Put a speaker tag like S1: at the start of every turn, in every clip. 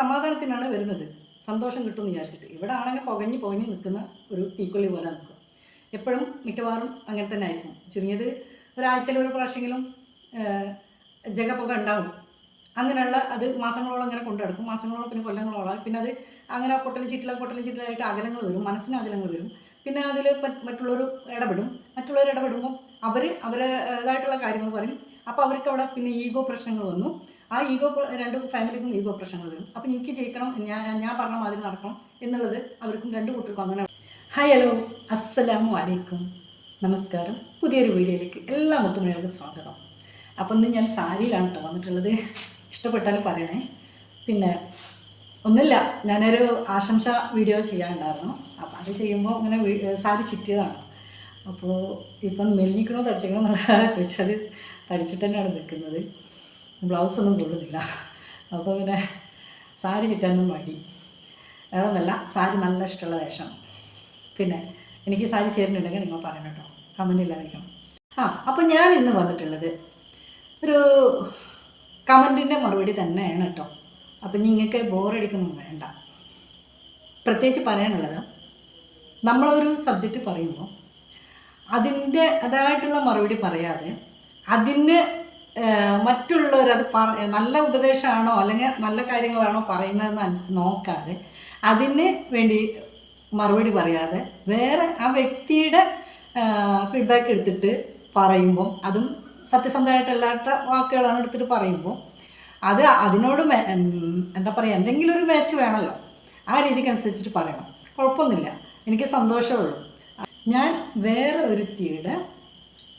S1: സമാധാനത്തിനാണ് വരുന്നത്. സന്തോഷം കിട്ടും എന്ന് വിചാരിച്ചിട്ട്. ഇവിടെ ആണെങ്കിൽ പുകഞ്ഞ് പുകഞ്ഞ് നിൽക്കുന്ന ഒരു തീക്കൊള്ളി പോലെ നിൽക്കും. എപ്പോഴും മിക്കവാറും അങ്ങനെ തന്നെ ആയിരിക്കും. ചുരുങ്ങിയത് ഒരാഴ്ചയിൽ ഒരു പ്രാവശ്യമെങ്കിലും ജഗപ്പുക ഉണ്ടാവും. അങ്ങനെയുള്ള അത് മാസങ്ങളോളം അങ്ങനെ കൊണ്ടു നടക്കും. മാസങ്ങളോളം പിന്നെ കൊല്ലങ്ങളോളം പിന്നെ അത് അങ്ങനെ പൊട്ടലും ചിറ്റില പൊട്ടലും ചിറ്റിലായിട്ട് അകലങ്ങൾ വരും. മനസ്സിന് അകലങ്ങൾ വരും. പിന്നെ അതിൽ മറ്റുള്ളവർ ഇടപെടും. മറ്റുള്ളവർ ഇടപെടുമ്പോൾ അവർ അവരുടേതായിട്ടുള്ള കാര്യങ്ങൾ പറയും. അപ്പോൾ അവർക്ക് അവിടെ പിന്നെ ഈഗോ പ്രശ്നങ്ങൾ വന്നു. ആ ഈഗോ രണ്ട് ഫാമിലിക്കും ഈഗോ പ്രശ്നങ്ങൾ വരും. അപ്പം എനിക്ക് ജയിക്കണം ഞാൻ ഞാൻ പറഞ്ഞ മാതിരി നടക്കണം എന്നുള്ളത് അവർക്കും രണ്ട് കുട്ടികൾക്കും അങ്ങനെ ഹായ് ഹലോ അസ്സലാമു അലൈക്കും. നമസ്കാരം. പുതിയൊരു വീഡിയോയിലേക്ക് എല്ലാ മുത്തുമണികൾക്കും സ്വാഗതം. അപ്പം ഇന്ന് ഞാൻ സാരിയിലാണ് കേട്ടോ വന്നിട്ടുള്ളത്. ഇഷ്ടപ്പെട്ടാലും പറയണേ. പിന്നെ ഒന്നുമില്ല ഞാനൊരു ആശംസ വീഡിയോ ചെയ്യാനുണ്ടായിരുന്നു. അപ്പം അത് ചെയ്യുമ്പോൾ ഇങ്ങനെ സാരി ചിറ്റിയതാണ്. അപ്പോൾ ഇപ്പം മെല്ലിക്കണോ തടിച്ചിക്കണോ എന്നുള്ള ചോദിച്ചാൽ തടിച്ചിട്ട് തന്നെയാണ് നിൽക്കുന്നത്. ബ്ലൗസ് ഒന്നും കൊള്ളുന്നില്ല. അപ്പോൾ പിന്നെ സാരി ചുറ്റാനൊന്നും മടി. അതൊന്നല്ല സാരി നല്ല ഇഷ്ടമുള്ള വേഷം. പിന്നെ എനിക്ക് സാരി ചേരുന്നുണ്ടെങ്കിൽ നിങ്ങൾ പറയണം കേട്ടോ. കമന്റ് ഇല്ലാതിരിക്കണം. ആ അപ്പോൾ ഞാൻ ഇന്ന് വന്നിട്ടുള്ളത് ഒരു കമന്റിന്റെ മറുപടി തന്നെയാണ് കേട്ടോ. അപ്പം നിങ്ങൾക്ക് ബോറടിക്കൊന്നും വേണ്ട. പ്രത്യേകിച്ച് പറയാനുള്ളത് നമ്മളൊരു സബ്ജക്റ്റ് പറയുമ്പോൾ അതിന്റെ അതായിട്ടുള്ള മറുപടി പറയാതെ അതിന് മറ്റുള്ളവർ അത് പറ നല്ല ഉപദേശമാണോ അല്ലെങ്കിൽ നല്ല കാര്യങ്ങളാണോ പറയുന്നതെന്ന് നോക്കാതെ അതിന് വേണ്ടി മറുപടി പറയാതെ വേറെ ആ വ്യക്തിയുടെ ഫീഡ്ബാക്ക് എടുത്തിട്ട് പറയുമ്പോൾ അതും സത്യസന്ധമായിട്ടല്ലാത്ത വാക്കുകളാണ് എടുത്തിട്ട് പറയുമ്പോൾ അത് അതിനോട് എന്താ പറയുക എന്തെങ്കിലും ഒരു മാച്ച് വേണമല്ലോ. ആ രീതിക്ക് അനുസരിച്ചിട്ട് പറയണം. കുഴപ്പമൊന്നുമില്ല. എനിക്ക് സന്തോഷമുള്ളൂ ഞാൻ വേറെ ഒരുത്തിയുടെ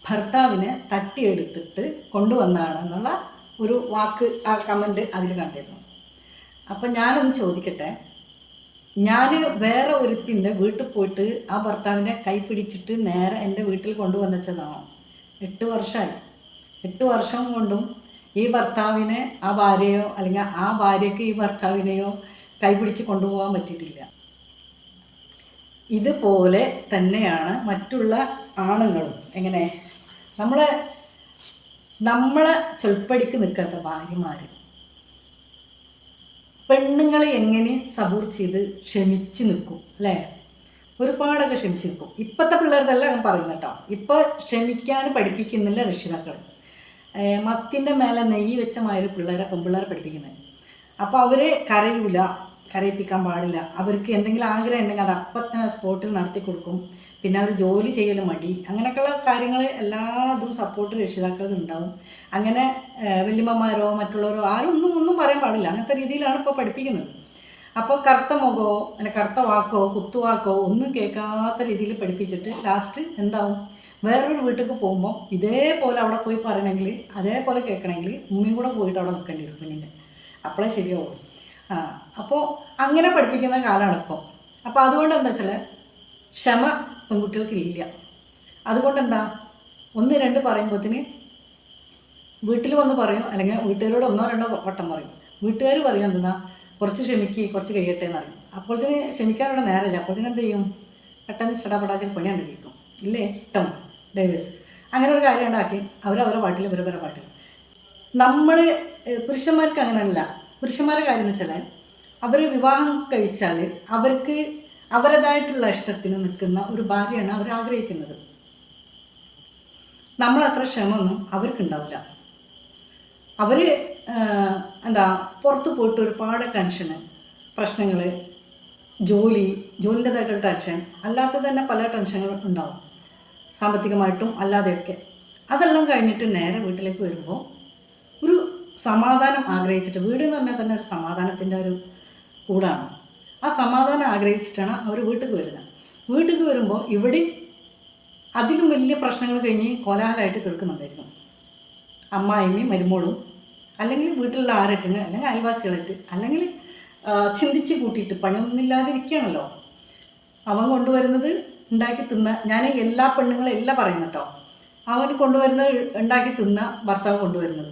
S1: ഭർത്താവിനെ തട്ടിയെടുത്തിട്ട് കൊണ്ടുവന്നതാണെന്നുള്ള ഒരു വാക്ക് ആ കമന്റ് അതിൽ കണ്ടിരുന്നു. അപ്പം ഞാനൊന്ന് ചോദിക്കട്ടെ? ഞാൻ വേറെ ഒരുത്തിന്റെ വീട്ടിൽ പോയിട്ട് ആ ഭർത്താവിനെ കൈ പിടിച്ചിട്ട് നേരെ എന്റെ വീട്ടിൽ കൊണ്ടുവന്നച്ചതാണോ എട്ട് വർഷമായി. എട്ട് വർഷം കൊണ്ടും ഈ ഭർത്താവിനെ ആ ഭാര്യയോ അല്ലെങ്കിൽ ആ ഭാര്യയ്ക്ക് ഈ ഭർത്താവിനെയോ കൈ പിടിച്ച് കൊണ്ടുപോകാൻ പറ്റിയിട്ടില്ല. ഇതുപോലെ തന്നെയാണ് മറ്റുള്ള ആണുങ്ങളും. എങ്ങനെ? നമ്മളെ നമ്മളെ ചൊൽപ്പടിക്ക് നിൽക്കാത്ത ഭാര്യമാർ പെണ്ണുങ്ങളെ എങ്ങനെ സബൂർ ചെയ്ത് ക്ഷമിച്ച് നിൽക്കും അല്ലേ? ഒരുപാടൊക്കെ ക്ഷമിച്ച് നിൽക്കും. ഇപ്പോഴത്തെ പിള്ളേരുടെ ഞാൻ പറയുന്ന കേട്ടോ. ഇപ്പോൾ ക്ഷമിക്കാൻ പഠിപ്പിക്കുന്നില്ല രക്ഷിതാക്കൾ. മത്തിന്റെ മേലെ നെയ്യ് വെച്ച മാതിരി പിള്ളേരെ പെൺപിള്ളേരെ പഠിപ്പിക്കുന്നത്. അപ്പോൾ അവർ കരയൂല കരയിപ്പിക്കാൻ പാടില്ല. അവർക്ക് എന്തെങ്കിലും ആഗ്രഹം ഉണ്ടെങ്കിൽ അത് അപ്പം തന്നെ സ്പോട്ടിൽ നടത്തി കൊടുക്കും പിന്നെ അവർ ജോലി ചെയ്യൽ മടി. അങ്ങനെയൊക്കെയുള്ള കാര്യങ്ങൾ എല്ലാതും സപ്പോർട്ട് രക്ഷിതാക്കൾക്ക് ഉണ്ടാവും അങ്ങനെ വല്യമ്മമാരോ മറ്റുള്ളവരോ ആരും ഒന്നും ഒന്നും പറയാൻ പാടില്ല. അങ്ങനത്തെ രീതിയിലാണ് ഇപ്പോൾ പഠിപ്പിക്കുന്നത്. അപ്പോൾ കറുത്ത മുഖമോ അല്ല കറുത്ത വാക്കോ കുത്തുവാക്കോ ഒന്നും കേൾക്കാത്ത രീതിയിൽ പഠിപ്പിച്ചിട്ട് ലാസ്റ്റ് എന്താവും? വേറൊരു വീട്ടിലേക്ക് പോകുമ്പോൾ ഇതേപോലെ അവിടെ പോയി പറയണമെങ്കിൽ അതേപോലെ കേൾക്കണമെങ്കിൽ ഉമ്മയും കൂടെ പോയിട്ട് അവിടെ നിൽക്കേണ്ടി വരും പിന്നീട് അപ്പോഴേ ശരിയാവും. അപ്പോൾ അങ്ങനെ പഠിപ്പിക്കുന്ന കാലമാണ് ഇപ്പോൾ അപ്പോൾ അതുകൊണ്ട് എന്താ വെച്ചാൽ ക്ഷമ പെൺകുട്ടികൾക്ക് ഇല്ല. അതുകൊണ്ട് എന്താ ഒന്ന് രണ്ട് പറയുമ്പോഴത്തേന് വീട്ടിൽ വന്ന് പറയും അല്ലെങ്കിൽ വീട്ടുകാരോട് ഒന്നോ രണ്ടോ വട്ടം പറയും. വീട്ടുകാർ പറയും എന്തെന്നാ കുറച്ച് ക്ഷമിക്ക് കുറച്ച് കഴിയട്ടെ എന്ന് പറയും അപ്പോഴത്തേന് ക്ഷമിക്കാനുള്ള നേരമില്ല. അപ്പോഴത്തേന് എന്ത് ചെയ്യും? പെട്ടെന്ന് ചടപടാച്ചിൽ പണി കണ്ടിരിക്കും ഇല്ലേ? ഇഷ്ടം ഡൈവേഴ്സ്. അങ്ങനെ ഒരു കാര്യം ഉണ്ടാക്കി. അവരവരെ പാട്ടിൽ ഇവരവരെ പാട്ടിൽ നമ്മൾ പുരുഷന്മാർക്ക് അങ്ങനെയല്ല. പുരുഷന്മാരുടെ കാര്യം എന്ന് വെച്ചാൽ അവർ വിവാഹം കഴിച്ചാൽ അവർക്ക് അവരുടേതായിട്ടുള്ള ഇഷ്ടത്തിന് നിൽക്കുന്ന ഒരു ഭാര്യയാണ് അവർ ആഗ്രഹിക്കുന്നത്. നമ്മളത്ര ക്ഷമൊന്നും അവർക്കുണ്ടാവില്ല. അവർ എന്താ പുറത്ത് പോയിട്ട് ഒരുപാട് ടെൻഷന് പ്രശ്നങ്ങൾ ജോലി ജോലിന്റെതായിട്ടുള്ള ടെൻഷൻ അല്ലാത്ത തന്നെ പല ടെൻഷനുകൾ ഉണ്ടാവും. സാമ്പത്തികമായിട്ടും അല്ലാതെയൊക്കെ. അതെല്ലാം കഴിഞ്ഞിട്ട് നേരെ വീട്ടിലേക്ക് വരുമ്പോൾ ഒരു സമാധാനം ആഗ്രഹിച്ചിട്ട് വീട് എന്ന് പറഞ്ഞാൽ തന്നെ ഒരു സമാധാനത്തിന്റെ ഒരു കൂടാണ്. ആ സമാധാനം ആഗ്രഹിച്ചിട്ടാണ് അവർ വീട്ടിലേക്ക് വരുന്നത് വീട്ടിലേക്ക് വരുമ്പോൾ ഇവിടെ അതിലും വലിയ പ്രശ്നങ്ങൾ കഴിഞ്ഞ് കോലാഹലമായിട്ട് കേൾക്കുന്നുണ്ടായിരുന്നു. അമ്മായിമ്മയും മരുമോളും അല്ലെങ്കിൽ വീട്ടിലുള്ള ആരട്ടിന് അല്ലെങ്കിൽ അയൽവാസികളായിട്ട് അല്ലെങ്കിൽ ചിന്തിച്ച് കൂട്ടിയിട്ട് പണിയൊന്നുമില്ലാതിരിക്കുകയാണല്ലോ. അവൻ കൊണ്ടുവരുന്നത് ഉണ്ടാക്കി തിന്ന ഞാൻ എല്ലാ പെണ്ണുങ്ങളും എല്ലാം പറയുന്നു കേട്ടോ. അവൻ കൊണ്ടുവരുന്നത് ഉണ്ടാക്കി തിന്ന ഭർത്താവ് കൊണ്ടുവരുന്നത്.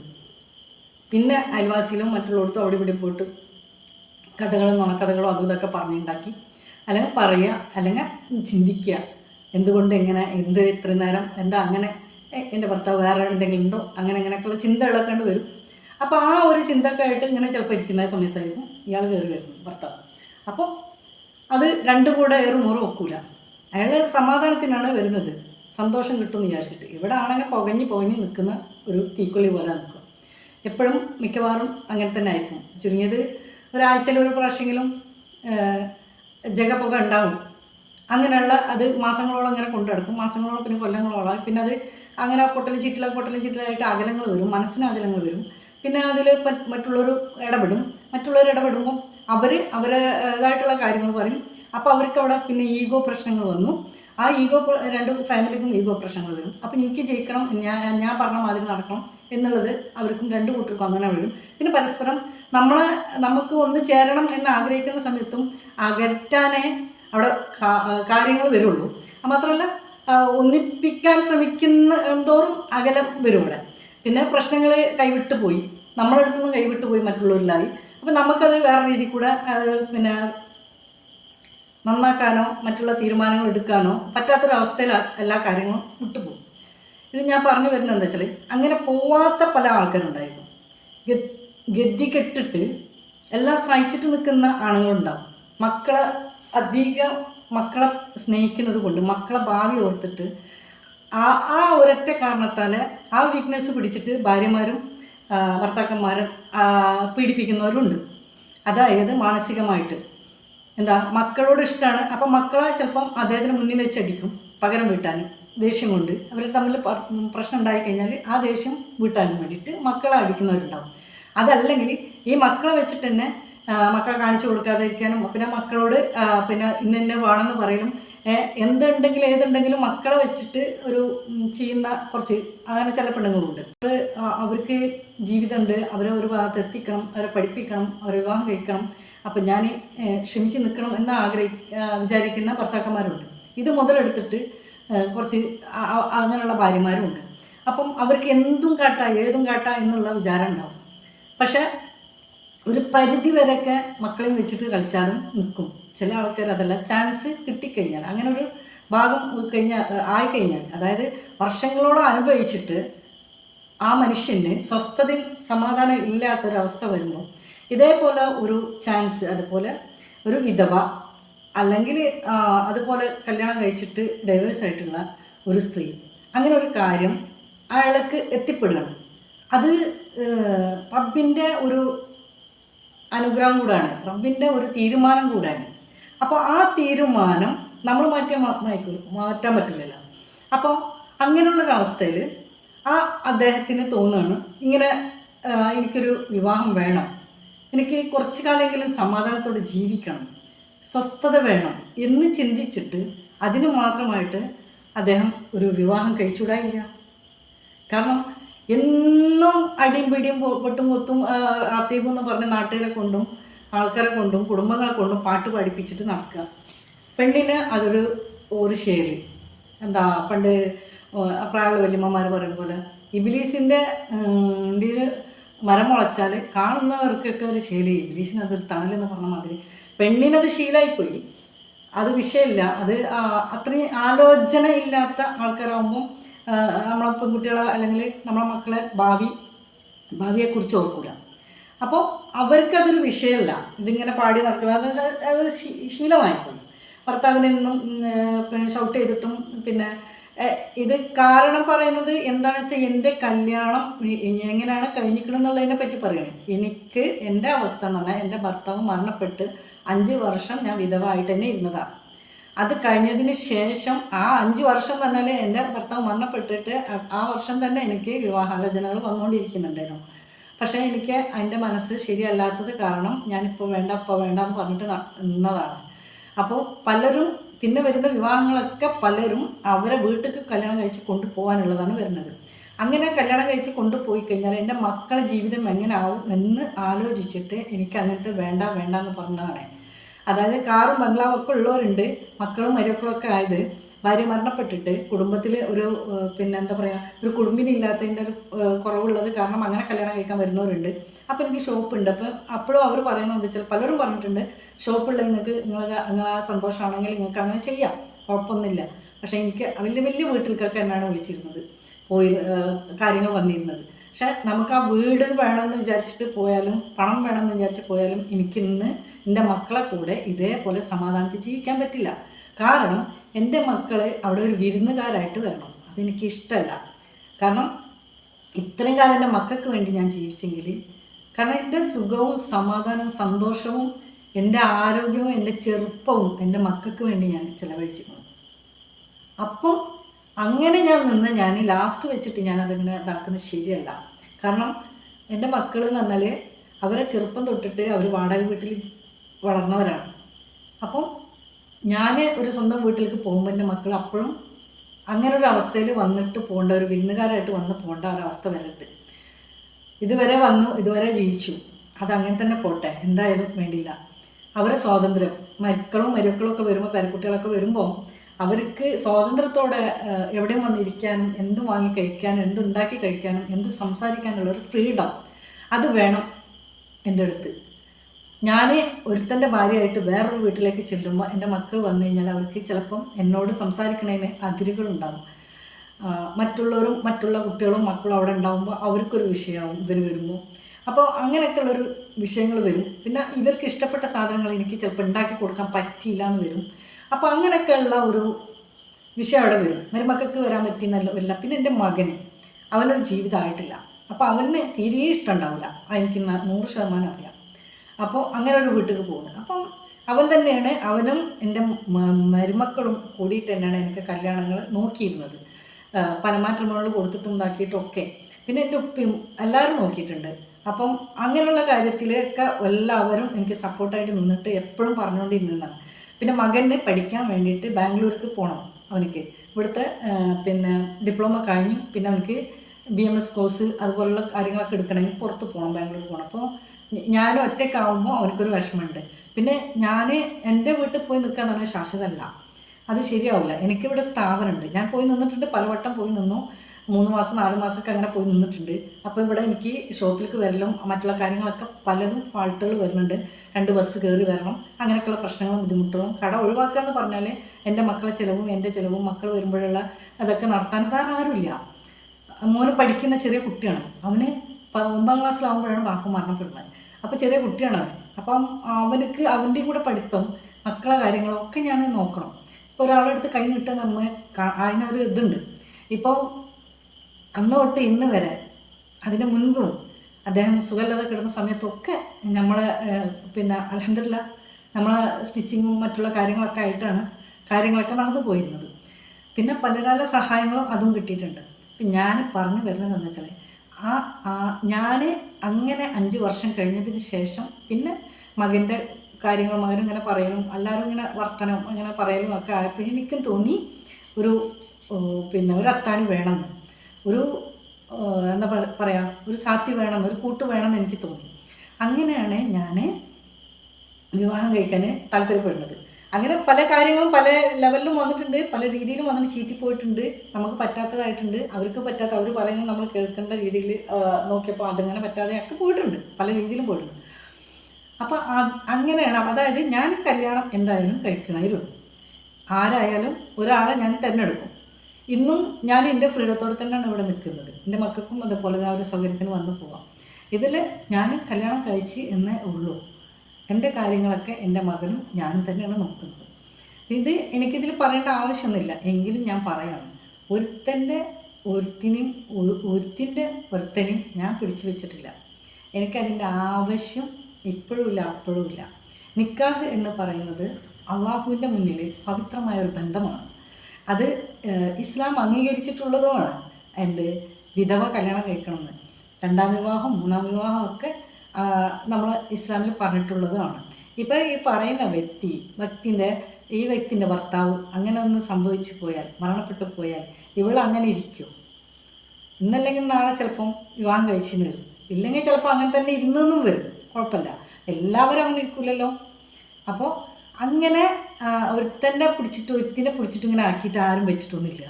S1: പിന്നെ അയൽവാസിയിലും മറ്റുള്ളവർക്ക് അവിടെ ഇവിടെ പോയിട്ട് കഥകളും നുണക്കഥകളോ അതും ഇതൊക്കെ പറഞ്ഞുണ്ടാക്കി. അല്ലെങ്കിൽ പറയുക അല്ലെങ്കിൽ ചിന്തിക്കുക. എന്തുകൊണ്ട് എങ്ങനെ എന്ത് ഇത്ര നേരം എന്താ അങ്ങനെ എന്റെ ഭർത്താവ് വേറെ എന്തെങ്കിലും ഉണ്ടോ? അങ്ങനെ അങ്ങനെയൊക്കെയുള്ള ചിന്തകളൊക്കെ കണ്ട് വരും. അപ്പോൾ ആ ഒരു ചിന്തക്കായിട്ട് ഇങ്ങനെ ചിലപ്പോൾ ഇരിക്കുന്ന സമയത്തായിരിക്കും ഇയാൾ കയറി വരുന്നു ഭർത്താവ്. അപ്പോൾ അത് രണ്ടും കൂടെ ഏറും മുറും ഒക്കൂല അയാൾ സമാധാനത്തിനാണ് വരുന്നത്. സന്തോഷം കിട്ടുമെന്ന് വിചാരിച്ചിട്ട്. ഇവിടെ ആണെങ്കിൽ പുകഞ്ഞ് പുകഞ്ഞ് നിൽക്കുന്ന ഒരു തീക്കൊള്ളി പോലെ നിൽക്കും. എപ്പോഴും മിക്കവാറും അങ്ങനെ തന്നെ ആയിരിക്കും. ചുരുങ്ങിയത് ഒരാഴ്ചയിൽ ഒരു പ്രാവശ്യമെങ്കിലും ജഗപ്പുക ഉണ്ടാവും. അങ്ങനെയുള്ള അത് മാസങ്ങളോളം അങ്ങനെ കൊണ്ടെടുക്കും. മാസങ്ങളോളം പിന്നെ കൊല്ലങ്ങളോളം പിന്നെ അത് അങ്ങനെ പൊട്ടലും ചിറ്റില പൊട്ടലും ചിറ്റിലായിട്ട് അകലങ്ങൾ വരും. മനസ്സിന് അകലങ്ങൾ വരും. പിന്നെ അതിൽ മറ്റുള്ളവർ ഇടപെടും. മറ്റുള്ളവർ ഇടപെടുമ്പോൾ അവർ അവരുടേതായിട്ടുള്ള കാര്യങ്ങൾ പറയും. അപ്പോൾ അവർക്ക് അവിടെ പിന്നെ ഈഗോ പ്രശ്നങ്ങൾ വന്നു. ആ ഈഗോ രണ്ട് ഫാമിലിക്കും ഈഗോ പ്രശ്നങ്ങൾ വരും. അപ്പം എനിക്ക് ജയിക്കണം ഞാൻ ഞാൻ പറഞ്ഞ മാതിരി നടക്കണം എന്നുള്ളത് അവർക്കും രണ്ട് കൂട്ടർക്കും അങ്ങനെ വരും. പിന്നെ പരസ്പരം നമ്മളെ നമുക്ക് ഒന്ന് ചേരണം എന്ന് ആഗ്രഹിക്കുന്ന സമയത്തും അകറ്റാനേ അവിടെ കാര്യങ്ങൾ വരുള്ളൂ. മാത്രമല്ല ഒന്നിപ്പിക്കാൻ ശ്രമിക്കുന്ന എന്തോറും അകലം വരും ഇവിടെ പിന്നെ പ്രശ്നങ്ങൾ കൈവിട്ട് പോയി. നമ്മളെടുത്തുനിന്ന് കൈവിട്ട് പോയി മറ്റുള്ളവരിലായി. അപ്പം നമുക്കത് വേറെ രീതിയിൽ കൂടെ പിന്നെ നന്നാക്കാനോ മറ്റുള്ള തീരുമാനങ്ങൾ എടുക്കാനോ പറ്റാത്തൊരവസ്ഥയിൽ എല്ലാ കാര്യങ്ങളും വിട്ടുപോകും. ഇത് ഞാൻ പറഞ്ഞു വരുന്നത് എന്താ വെച്ചാൽ അങ്ങനെ പോവാത്ത പല ആൾക്കാരുണ്ടായിരുന്നു ഗതി കെട്ടിട്ട് എല്ലാം സഹിച്ചിട്ട് നിൽക്കുന്ന ആണുങ്ങളുണ്ടാവും. മക്കളെ അധികം മക്കളെ സ്നേഹിക്കുന്നത് കൊണ്ട് മക്കളെ ഭാവി ഓർത്തിട്ട് ആ ആ ഒരൊറ്റ കാരണത്താൽ ആ വീക്ക്നെസ് പിടിച്ചിട്ട് ഭാര്യമാരും ഭർത്താക്കന്മാരും പീഡിപ്പിക്കുന്നവരുണ്ട്. അതായത് മാനസികമായിട്ട്. എന്താ മക്കളോട് ഇഷ്ടമാണ് അപ്പം മക്കളെ ചിലപ്പം അദ്ദേഹത്തിന് മുന്നിൽ വെച്ചടിക്കും പകരം വീട്ടാൻ ദേഷ്യം കൊണ്ട്. അവർ തമ്മിൽ പ്രശ്നം ഉണ്ടായിക്കഴിഞ്ഞാൽ ആ ദേഷ്യം വീട്ടാനും വേണ്ടിയിട്ട് മക്കളെ അടിക്കുന്നവരുണ്ടാവും. അതല്ലെങ്കിൽ ഈ മക്കളെ വെച്ചിട്ട് തന്നെ മക്കളെ കാണിച്ചു കൊടുക്കാതിരിക്കാനും പിന്നെ മക്കളോട് പിന്നെ ഇന്ന ഇന്ന വേണമെന്ന് പറയലും എന്തുണ്ടെങ്കിലും ഏതുണ്ടെങ്കിലും മക്കളെ വെച്ചിട്ട് ഒരു ചെയ്യുന്ന കുറച്ച് അങ്ങനെ ചില പെണ്ണുങ്ങളുണ്ട് അവർക്ക് ജീവിതമുണ്ട്. അവരെ ഒരു ഭാഗത്ത് എത്തിക്കണം അവരെ പഠിപ്പിക്കണം അവരെ വിവാഹം കഴിക്കണം. അപ്പം ഞാൻ ക്ഷമിച്ച് നിൽക്കണം എന്ന് ആഗ്രഹി വിചാരിക്കുന്ന ഭർത്താക്കന്മാരുണ്ട്. ഇത് മുതലെടുത്തിട്ട് കുറച്ച് അങ്ങനെയുള്ള ഭാര്യമാരുമുണ്ട് അപ്പം അവർക്ക് എന്തും കാട്ടാ ഏതും കാട്ടാ എന്നുള്ള വിചാരം ഉണ്ടാവും പക്ഷേ ഒരു പരിധി വരെയൊക്കെ മക്കളെയും വെച്ചിട്ട് കളിച്ചാലും നിൽക്കും. ചില ആൾക്കാർ അതല്ല ചാൻസ് കിട്ടിക്കഴിഞ്ഞാൽ അങ്ങനെ ഒരു ഭാഗം കഴിഞ്ഞാൽ ആയിക്കഴിഞ്ഞാൽ അതായത് വർഷങ്ങളോളം അനുഭവിച്ചിട്ട് ആ മനുഷ്യന് സ്വസ്ഥതയിൽ സമാധാനം ഇല്ലാത്തൊരവസ്ഥ വരുമ്പോൾ ഇതേപോലെ ഒരു ചാൻസ് അതുപോലെ ഒരു വിധവ അല്ലെങ്കിൽ അതുപോലെ കല്യാണം കഴിച്ചിട്ട് ഡൈവേഴ്സ് ആയിട്ടുള്ള ഒരു സ്ത്രീ. അങ്ങനെ ഒരു കാര്യം അയാൾക്ക് എത്തിപ്പെടുകയാണ് അത് റബ്ബിന്റെ ഒരു അനുഗ്രഹം കൂടാണ്. റബ്ബിന്റെ ഒരു തീരുമാനം കൂടാണ്. അപ്പോൾ ആ തീരുമാനം നമ്മൾ മാറ്റാൻ മാറ്റാൻ പറ്റില്ലല്ലോ. അപ്പോൾ അങ്ങനെയുള്ളൊരവസ്ഥയിൽ ആ അദ്ദേഹത്തിന് തോന്നുകയാണ് ഇങ്ങനെ എനിക്കൊരു വിവാഹം വേണം. എനിക്ക് കുറച്ച് കാലമെങ്കിലും സമാധാനത്തോടെ ജീവിക്കണം. സ്വസ്ഥത വേണം എന്ന് ചിന്തിച്ചിട്ട് അതിന് മാത്രമായിട്ട് അദ്ദേഹം ഒരു വിവാഹം കഴിച്ചുകൂടായില്ല കാരണം എന്നും അടിയും പിടിയും പൊട്ടും കൊത്തും ആത്തീപും എന്ന് പറഞ്ഞ് നാട്ടുകാരെ കൊണ്ടും ആൾക്കാരെ കൊണ്ടും കുടുംബങ്ങളെ കൊണ്ടും പാട്ട് പഠിപ്പിച്ചിട്ട് നടക്കുക. പെണ്ണിന് അതൊരു ഒരു ശേരി എന്താ പണ്ട് പ്രായമുള്ള വല്യമ്മമാർ പറയുന്ന പോലെ ഇബിലീസിന്റെ ഇതിൽ മരം മുളച്ചാൽ കാണുന്നവർക്കൊക്കെ ഒരു ശീലമായി ഇബിലീസിന് അതൊരു തണലെന്ന് പറഞ്ഞ മാതിരി പെണ്ണിനത് ശീലമായിപ്പോയി അത് വിഷയമില്ല. അത് അത്രയും ആലോചന ഇല്ലാത്ത ആൾക്കാരാകുമ്പോൾ നമ്മളെ പെൺകുട്ടികളെ അല്ലെങ്കിൽ നമ്മളെ മക്കളെ ഭാവി ഭാവിയെക്കുറിച്ച് ഓർക്കുക അപ്പോൾ അവർക്കതൊരു വിഷയമല്ല. ഇതിങ്ങനെ പാടി നടക്കുക അത് അത് ശീലമായിപ്പോയി. ഭർത്താവിനെ നിന്നും പിന്നെ ഷൗട്ട് ചെയ്തിട്ടും പിന്നെ ഇത് കാരണം പറയുന്നത് എന്താണെന്ന് വെച്ചാൽ എന്റെ കല്യാണം എങ്ങനെയാണ് കഴിഞ്ഞിരിക്കണം എന്നുള്ളതിനെ പറ്റി പറയണം. എനിക്ക് എന്റെ അവസ്ഥ എന്ന് പറഞ്ഞാൽ എന്റെ ഭർത്താവ് മരണപ്പെട്ട് അഞ്ച് വർഷം ഞാൻ വിധവായിട്ട് തന്നെ ഇരുന്നതാണ് അത് കഴിഞ്ഞതിന് ശേഷം ആ അഞ്ച് വർഷം തന്നെ എന്റെ ഭർത്താവ് മരണപ്പെട്ടിട്ട് ആ- വർഷം തന്നെ എനിക്ക് വിവാഹാലോചനകൾ വന്നുകൊണ്ടിരിക്കുന്നുണ്ടായിരുന്നു. പക്ഷേ എനിക്ക് അതിന്റെ മനസ്സ് ശരിയല്ലാത്തത് കാരണം ഞാനിപ്പോൾ വേണ്ട ഇപ്പോൾ വേണ്ട എന്ന് പറഞ്ഞിട്ട് നിന്നതാണ്. അപ്പോൾ പലരും പിന്നെ വരുന്ന വിവാഹങ്ങളൊക്കെ പലരും അവരെ വീട്ടിലേക്ക് കല്യാണം കഴിച്ച് കൊണ്ടുപോകാനുള്ളതാണ് വരുന്നത്. അങ്ങനെ കല്യാണം കഴിച്ച് കൊണ്ടുപോയി കഴിഞ്ഞാൽ എന്റെ മക്കളുടെ ജീവിതം എങ്ങനെ ആവും എന്ന് ആലോചിച്ചിട്ട് എനിക്ക് അങ്ങനത്തെ വേണ്ട വേണ്ട എന്ന് പറഞ്ഞതാണ്. അതായത് കാറും ബംഗ്ലാവും ഒക്കെ ഉള്ളവരുണ്ട് മക്കളും മരുമക്കളൊക്കെ ആയത് ഭാര്യ മരണപ്പെട്ടിട്ട് കുടുംബത്തിൽ ഒരു പിന്നെ എന്താ പറയുക ഒരു കുടുംബിനില്ലാത്തതിന്റെ ഒരു കുറവുള്ളത് കാരണം അങ്ങനെ കല്യാണം കഴിക്കാൻ വരുന്നവരുണ്ട്. അപ്പോൾ എനിക്ക് ഷോപ്പ് ഉണ്ട് അപ്പോൾ അപ്പോഴും അവർ പറയുന്നത് വെച്ചാൽ പലരും പറഞ്ഞിട്ടുണ്ട് ഷോപ്പുള്ള നിങ്ങൾക്ക് നിങ്ങൾക്ക് അങ്ങനെ സന്തോഷമാണെങ്കിൽ നിങ്ങൾക്ക് അങ്ങനെ ചെയ്യാം. കുഴപ്പമൊന്നുമില്ല. പക്ഷേ എനിക്ക് വലിയ വലിയ വീട്ടിലേക്കൊക്കെ എന്നാണ് വിളിച്ചിരുന്നത്. പോയി കാര്യങ്ങൾ വന്നിരുന്നത്. പക്ഷേ നമുക്ക് ആ വീട് വേണമെന്ന് വിചാരിച്ചിട്ട് പോയാലും പണം വേണമെന്ന് വിചാരിച്ച് പോയാലും എനിക്കിന്ന് എന്റെ മക്കളെ കൂടെ ഇതേപോലെ സമാധാനത്തിൽ ജീവിക്കാൻ പറ്റില്ല. കാരണം എന്റെ മക്കൾ അവിടെ ഒരു വിരുന്നുകാരായിട്ട് വരണം. അതെനിക്ക് ഇഷ്ടമല്ല കാരണം ഇത്രയും കാലം എന്റെ മക്കൾക്ക് വേണ്ടി ഞാൻ ജീവിച്ചെങ്കിൽ കാരണം എന്റെ സുഖവും സമാധാനവും സന്തോഷവും എന്റെ ആരോഗ്യവും എന്റെ ചെറുപ്പവും എന്റെ മക്കൾക്ക് വേണ്ടി ഞാൻ ചിലവഴിച്ചിരുന്നു അപ്പം അങ്ങനെ ഞാൻ നിന്ന് ഞാൻ ലാസ്റ്റ് വെച്ചിട്ട് ഞാൻ അതിങ്ങനെ ഇതാക്കുന്നത് ശരിയല്ല. കാരണം എന്റെ മക്കൾ എന്ന് പറഞ്ഞാൽ അവരെ ചെറുപ്പം തൊട്ടിട്ട് അവർ വാടക വീട്ടിൽ വളർന്നവരാണ്. അപ്പം ഞാൻ ഒരു സ്വന്തം വീട്ടിലേക്ക് പോകുമ്പോൾ എന്റെ മക്കൾ അപ്പോഴും അങ്ങനെ ഒരു അവസ്ഥയിൽ വന്നിട്ട് പോകേണ്ട ഒരു വിരുന്നുകാരായിട്ട് വന്ന് പോകേണ്ട ഒരവസ്ഥ വരരുത്. ഇതുവരെ വന്നു ഇതുവരെ ജീവിച്ചു. അതങ്ങനെ തന്നെ പോട്ടെ. എന്തായാലും വേണ്ടിയില്ല. അവരെ സ്വാതന്ത്ര്യം. മക്കളും മരുക്കളും ഒക്കെ വരുമ്പോൾ പെൺകുട്ടികളൊക്കെ വരുമ്പോൾ അവർക്ക് സ്വാതന്ത്ര്യത്തോടെ എവിടെയും വന്നിരിക്കാനും എന്ത് വാങ്ങി കഴിക്കാനും എന്ത് ഉണ്ടാക്കി കഴിക്കാനും എന്ത് സംസാരിക്കാനുള്ള ഒരു ഫ്രീഡം അത് വേണം എന്റെ അടുത്ത്. ഞാൻ ഒരുത്തന്റെ ഭാര്യയായിട്ട് വേറൊരു വീട്ടിലേക്ക് ചെല്ലുമ്പോൾ എന്റെ മക്കൾ വന്നു കഴിഞ്ഞാൽ അവർക്ക് ചിലപ്പം എന്നോട് സംസാരിക്കുന്നതിന് അതിരുകളുണ്ടാകും മറ്റുള്ളവരും മറ്റുള്ള കുട്ടികളും മക്കളും അവിടെ ഉണ്ടാകുമ്പോൾ അവർക്കൊരു വിഷയമാവും ഇവർ വരുമ്പോൾ അപ്പോൾ അങ്ങനെയൊക്കെയുള്ളൊരു വിഷയങ്ങൾ വരും. പിന്നെ ഇവർക്ക് ഇഷ്ടപ്പെട്ട സാധനങ്ങൾ എനിക്ക് ചിലപ്പോൾ ഉണ്ടാക്കി കൊടുക്കാൻ പറ്റിയില്ല എന്ന് വരും. അപ്പോൾ അങ്ങനെയൊക്കെയുള്ള ഒരു വിഷയം അവിടെ വരും. മരുമക്കൾക്ക് വരാൻ പറ്റിയെന്നല്ല വരില്ല. പിന്നെ എന്റെ മകന് അവനൊരു ജീവിതമായിട്ടില്ല അപ്പോൾ അവന് തീരെ ഇഷ്ടമുണ്ടാവില്ല. എനിക്ക് നൂറ് ശതമാനം അറിയാം. അപ്പോൾ അങ്ങനെ ഒരു വീട്ടിൽ പോകുന്നത്. അപ്പം അവൻ തന്നെയാണ് അവനും എന്റെ മരുമക്കളും കൂടിയിട്ട് തന്നെയാണ് എനിക്ക് കല്യാണങ്ങൾ നോക്കിയിരുന്നത്. പല മാറ്റമുകളിൽ കൊടുത്തിട്ടും ഇതാക്കിയിട്ടും ഒക്കെ. പിന്നെ എന്റെ ഉപ്പയും എല്ലാവരും നോക്കിയിട്ടുണ്ട്. അപ്പം അങ്ങനെയുള്ള കാര്യത്തിലൊക്കെ എല്ലാവരും എനിക്ക് സപ്പോർട്ടായിട്ട് നിന്നിട്ട് എപ്പോഴും പറഞ്ഞുകൊണ്ടിരുന്നതാണ്. പിന്നെ മകന് പഠിക്കാൻ വേണ്ടിയിട്ട് ബാംഗ്ലൂർക്ക് പോകണം അവനക്ക്. ഇവിടുത്തെ പിന്നെ ഡിപ്ലോമ കഴിഞ്ഞു. പിന്നെ അവനിക്ക് ബി എം എസ് കോഴ്സ് അതുപോലുള്ള കാര്യങ്ങളൊക്കെ എടുക്കണമെങ്കിൽ പുറത്ത് പോകണം ബാംഗ്ലൂർ പോകണം അപ്പോൾ ഞാൻ ഒറ്റയ്ക്കാവുമ്പോൾ അവനക്കൊരു വിഷമമുണ്ട്. പിന്നെ ഞാൻ എന്റെ വീട്ടിൽ പോയി നിൽക്കാൻ പറഞ്ഞാൽ ശാശ്വതമല്ല അത് ശരിയാവില്ല. എനിക്കിവിടെ സ്ഥാപനമുണ്ട്. ഞാൻ പോയി നിന്നിട്ടുണ്ട് പലവട്ടം പോയി നിന്നു. മൂന്ന് മാസം നാല് മാസമൊക്കെ അങ്ങനെ പോയി നിന്നിട്ടുണ്ട്. അപ്പോൾ ഇവിടെ എനിക്ക് ഷോപ്പിലേക്ക് വരലും മറ്റുള്ള കാര്യങ്ങളൊക്കെ പലതും ഫാൾട്ടുകൾ വരുന്നുണ്ട്. രണ്ട് ബസ് കയറി വരണം. അങ്ങനെയൊക്കെയുള്ള പ്രശ്നങ്ങളും ബുദ്ധിമുട്ടുകളും കട ഒഴിവാക്കുക എന്ന് പറഞ്ഞാൽ എന്റെ മക്കളെ ചിലവും എന്റെ ചിലവും മക്കൾ വരുമ്പോഴുള്ള അതൊക്കെ നടത്താൻ വേറെ ആരുമില്ല. മോനെ പഠിക്കുന്ന ചെറിയ കുട്ടിയാണ്. അവന് ഒമ്പതാം ക്ലാസ്സിലാവുമ്പോഴാണ് ബാപ്പ മരണപ്പെടുന്നത്. അപ്പോൾ ചെറിയ കുട്ടിയാണ് അവൻ. അപ്പം അവനക്ക് അവന്റെയും കൂടെ പഠിത്തം മക്കളെ കാര്യങ്ങളൊക്കെ ഞാൻ നോക്കണം. ഇപ്പോൾ ഒരാളെടുത്ത് കൈ നീട്ടാൻ നമ്മൾ അതിനൊരു ഇതുണ്ട്. ഇപ്പോൾ അന്ന് തൊട്ട് ഇന്ന് വരെ അതിന് മുൻപും അദ്ദേഹം സുഖമില്ലാതെ കിടന്ന സമയത്തൊക്കെ നമ്മൾ പിന്നെ അലഹമില്ല നമ്മൾ സ്റ്റിച്ചിങ്ങും മറ്റുള്ള കാര്യങ്ങളൊക്കെ ആയിട്ടാണ് കാര്യങ്ങളൊക്കെ നടന്നു പോയിരുന്നത്. പിന്നെ പലരാല സഹായങ്ങളും അതും കിട്ടിയിട്ടുണ്ട്. ഇപ്പം ഞാൻ പറഞ്ഞു വരുന്നത് എന്ന് വെച്ചാൽ ആ ഞാൻ അങ്ങനെ അഞ്ച് വർഷം കഴിഞ്ഞതിന് ശേഷം പിന്നെ മകന്റെ കാര്യങ്ങൾ മകൻ ഇങ്ങനെ പറയലും എല്ലാവരും ഇങ്ങനെ വർത്തനം അങ്ങനെ പറയലും ഒക്കെ ആയപ്പോൾ എനിക്കും തോന്നി ഒരു പിന്നെ ഒരു അത്താണി വേണമെന്ന്. ഒരു എന്താ പറയുക പറയാ ഒരു സാത്തി വേണമെന്ന് ഒരു കൂട്ട് വേണമെന്ന് എനിക്ക് തോന്നി. അങ്ങനെയാണ് ഞാൻ വിവാഹം കഴിക്കാൻ താല്പര്യപ്പെടുന്നത്. അങ്ങനെ പല കാര്യങ്ങളും പല ലെവലിലും വന്നിട്ടുണ്ട് പല രീതിയിലും വന്നിട്ട് ചീറ്റിപ്പോയിട്ടുണ്ട് നമുക്ക് പറ്റാത്തതായിട്ടുണ്ട്. അവർക്ക് പറ്റാത്ത അവർ പറയുന്നത് നമ്മൾ കേൾക്കേണ്ട രീതിയിൽ നോക്കിയപ്പോൾ അതങ്ങനെ പറ്റാതെ ഒക്കെ പോയിട്ടുണ്ട് പല രീതിയിലും പോയിട്ടുണ്ട്. അപ്പോൾ അങ്ങനെയാണ് അതായത് ഞാൻ കല്യാണം എന്തായാലും കഴിക്കണമായിരുന്നു. ആരായാലും ഒരാളെ ഞാൻ തിരഞ്ഞെടുക്കും. ഇന്നും ഞാൻ എന്റെ ഫ്രീഡത്തോടെ തന്നെയാണ് ഇവിടെ നിൽക്കുന്നത്. എന്റെ മക്കൾക്കും അതുപോലെ ആ ഒരു സൗകര്യത്തിന് വന്നു പോവാം. ഇതിൽ ഞാൻ കല്യാണം കഴിച്ച് എന്നേ ഉള്ളൂ. എന്റെ കാര്യങ്ങളൊക്കെ എന്റെ മകനും ഞാനും തന്നെയാണ് നോക്കുന്നത്. ഇത് എനിക്കിതിൽ പറയേണ്ട ആവശ്യമൊന്നുമില്ല. എങ്കിലും ഞാൻ പറയാം ഒരുത്തന്റെ ഒരുത്തിനെയും ഒരു- ഒരുത്തിന്റെ ഒരുത്തനെയും ഞാൻ പിടിച്ചു വെച്ചിട്ടില്ല. എനിക്കതിന്റെ ആവശ്യം ഇപ്പോഴും ഇല്ല അപ്പോഴും ഇല്ല. നിക്കാഹ് എന്ന് പറയുന്നത് അള്ളാഹുവിന്റെ മുന്നിൽ പവിത്രമായ ഒരു ബന്ധമാണ് അത് ഇസ്ലാം അംഗീകരിച്ചിട്ടുള്ളതുമാണ്. എന്ത്? വിധവ കല്യാണം കഴിക്കണമെന്ന്. രണ്ടാം വിവാഹം മൂന്നാം വിവാഹം ഒക്കെ നമ്മൾ ഇസ്ലാമിൽ പറഞ്ഞിട്ടുള്ളതുമാണ്. ഇപ്പോൾ ഈ പറയുന്ന വ്യക്തി വ്യക്തിന്റെ ഈ വ്യക്തിന്റെ ഭർത്താവ് അങ്ങനെ ഒന്ന് സംഭവിച്ചു പോയാൽ മരണപ്പെട്ടു പോയാൽ ഇവൾ അങ്ങനെ ഇരിക്കും. ഇന്നല്ലെങ്കിൽ നാളെ ചിലപ്പം വിവാഹം കഴിച്ചെന്ന് വരും. ഇല്ലെങ്കിൽ ചിലപ്പോൾ അങ്ങനെ തന്നെ ഇരുന്നെന്നും വരും. കുഴപ്പമില്ല. എല്ലാവരും അങ്ങനെ ഇരിക്കില്ലല്ലോ അപ്പോൾ അങ്ങനെ ഒരുത്തന്നെ പിടിച്ചിട്ട് ഒരുത്തിനെ പിടിച്ചിട്ട് ഇങ്ങനെ ആക്കിയിട്ട് ആരും വെച്ചിട്ടൊന്നുമില്ല.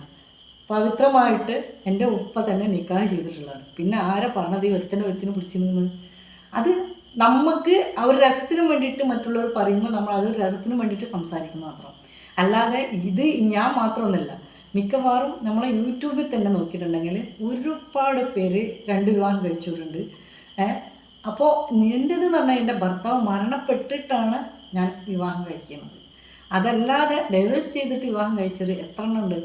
S1: പവിത്രമായിട്ട് എന്റെ ഉപ്പ തന്നെ നിക്കാഹ് ചെയ്തിട്ടുള്ളതാണ്. പിന്നെ ആരെ പറഞ്ഞത് ഈ ഒരുത്തനെ ഒരുത്തിനെ പിടിച്ചിരുന്നു അത് നമുക്ക് ആ ഒരു രസത്തിനും വേണ്ടിയിട്ട് മറ്റുള്ളവർ പറയുമ്പോൾ നമ്മൾ അത് രസത്തിനും വേണ്ടിയിട്ട് സംസാരിക്കും മാത്രം. അല്ലാതെ ഇത് ഞാൻ മാത്രമൊന്നുമല്ല. മിക്കവാറും നമ്മളെ യൂട്യൂബിൽ തന്നെ നോക്കിയിട്ടുണ്ടെങ്കിൽ ഒരുപാട് പേര് രണ്ട് വിവാഹം കഴിച്ചവരുണ്ട്. അപ്പോൾ എന്റെത് എന്ന് പറഞ്ഞാൽ എന്റെ ഭർത്താവ് മരണപ്പെട്ടിട്ടാണ് ഞാൻ വിവാഹം കഴിക്കുന്നത്. അതല്ലാതെ ഡൈവേഴ്സ് ചെയ്തിട്ട് വിവാഹം കഴിച്ചത് എത്ര എണ്ണം ഉണ്ട്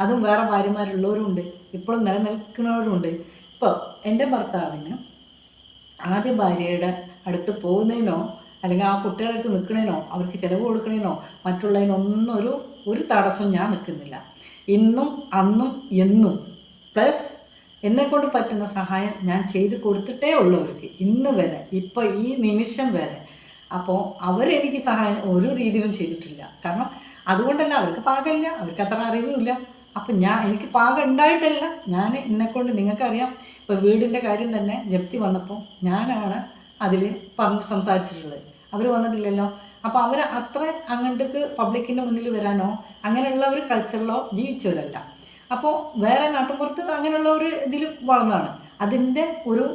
S1: അതും വേറെ ഭാര്യമാരുള്ളവരുണ്ട്. ഇപ്പോഴും നിലനിൽക്കുന്നവരുണ്ട്. ഇപ്പോൾ എന്റെ ഭർത്താവിന് ആദ്യ ഭാര്യയുടെ അടുത്ത് പോകുന്നതിനോ അല്ലെങ്കിൽ ആ കുട്ടികൾക്ക് നിൽക്കണേനോ അവർക്ക് ചിലവ് കൊടുക്കണേനോ മറ്റുള്ളതിനൊന്നും ഒരു ഒരു തടസ്സം ഞാൻ നിൽക്കുന്നില്ല. ഇന്നും അന്നും എന്നും. പ്ലസ് എന്നെക്കൊണ്ട് പറ്റുന്ന സഹായം ഞാൻ ചെയ്ത് കൊടുത്തിട്ടേ ഉള്ളൂ അവർക്ക്. ഇന്ന് വരെ ഇപ്പോൾ ഈ നിമിഷം വരെ അപ്പോൾ അവരെനിക്ക് സഹായം ഒരു രീതിയിലും ചെയ്തിട്ടില്ല. കാരണം അതുകൊണ്ടല്ല അവർക്ക് പാകമില്ല അവർക്ക് അത്ര അറിവുമില്ല. അപ്പം ഞാൻ എനിക്ക് പാകം ഉണ്ടായിട്ടല്ല. ഞാൻ എന്നെക്കൊണ്ട് നിങ്ങൾക്കറിയാം ഇപ്പോൾ വീടിന്റെ കാര്യം തന്നെ ജപ്തി വന്നപ്പോൾ ഞാനാണ് അതിൽ പറഞ്ഞ് സംസാരിച്ചിട്ടുള്ളത്. അവർ വന്നിട്ടില്ലല്ലോ. അപ്പോൾ അവർ അത്ര അങ്ങോട്ടേക്ക് പബ്ലിക്കിന്റെ മുന്നിൽ വരാനോ അങ്ങനെയുള്ള ഒരു കൾച്ചറിലോ ജീവിച്ചവരല്ല. അപ്പോൾ വേറെ നാട്ടുമ്പുറത്ത് അങ്ങനെയുള്ള ഒരു ഇതിൽ വളർന്നതാണ്. അതിന്റെ ഒരു